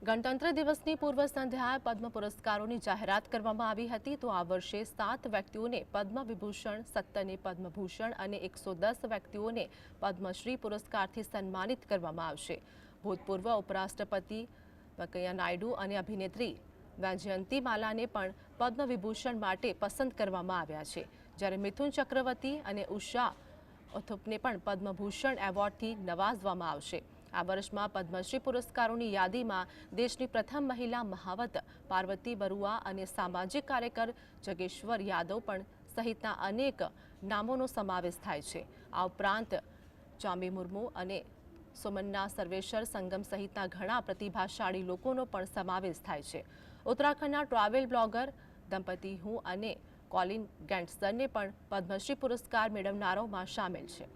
ગણતંત્ર દિવસની પૂર્વ સંધ્યાએ પદ્મ પુરસ્કારોની જાહેરાત કરવામાં આવી હતી. તો આ વર્ષે સાત વ્યક્તિઓને પદ્મ વિભૂષણ સત્તરને પદ્મભૂષણ અને એકસો દસ વ્યક્તિઓને પદ્મશ્રી પુરસ્કારથી સન્માનિત કરવામાં આવશે. ભૂતપૂર્વ ઉપરાષ્ટ્રપતિ વેંકૈયા નાયડુ અને અભિનેત્રી વૈજયંતી માલાને પણ પદ્મ વિભૂષણ માટે પસંદ કરવામાં આવ્યા છે. જ્યારે મિથુન ચક્રવર્તી અને ઉષા ઉથુપને પણ પદ્મભૂષણ એવોર્ડથી નવાજવામાં આવશે. આ વર્ષમાં પદ્મશ્રી પુરસ્કારોની યાદીમાં દેશની પ્રથમ મહિલા મહાવત, પાર્વતી બરુઆ અને સામાજિક કાર્યકર જગેશ્વર યાદવ પણ સહિતના અનેક નામોનો સમાવેશ થાય છે. આ ઉપરાંત ચાંબી મુર્મુ અને સુમન્ના સર્વેશ્વર સંગમ સહિતના ઘણા પ્રતિભાશાળી લોકોનો પણ સમાવેશ થાય છે. ઉત્તરાખંડના ટ્રાવેલ બ્લોગર દંપતી હું અને કોલિન ગેન્ટસનને પણ પદ્મશ્રી પુરસ્કાર મેળવનારોમાં સામેલ છે.